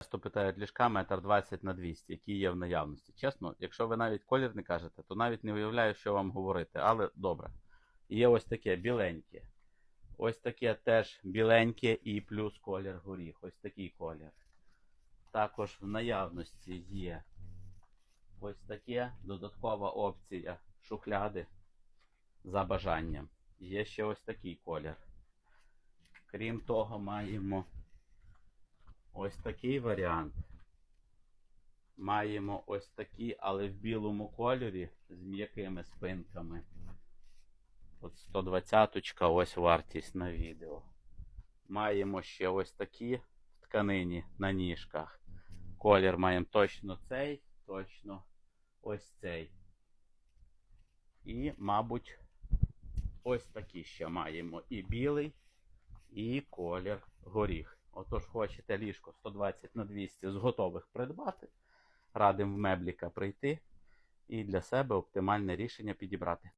Часто питають ліжка метр 20 на 200, які є в наявності. Чесно, якщо ви навіть колір не кажете, то навіть не уявляю, що вам говорити. Але добре. Є ось таке біленьке. Ось таке теж біленьке і плюс колір горіх. Ось такий колір. Також в наявності є ось таке додаткова опція шухляди за бажанням. Є ще ось такий колір. Крім того, маємо ось такий варіант. Маємо ось такі, але в білому кольорі з м'якими спинками. От 120 ось вартість на відео. Маємо ще ось такі в тканині на ніжках. Колір маємо точно цей, точно ось цей. І, мабуть, ось такі ще маємо. І білий, і колір горіх. Отож, хочете ліжко 120 на 200 з готових придбати. Радимо в мебліка прийти і для себе оптимальне рішення підібрати.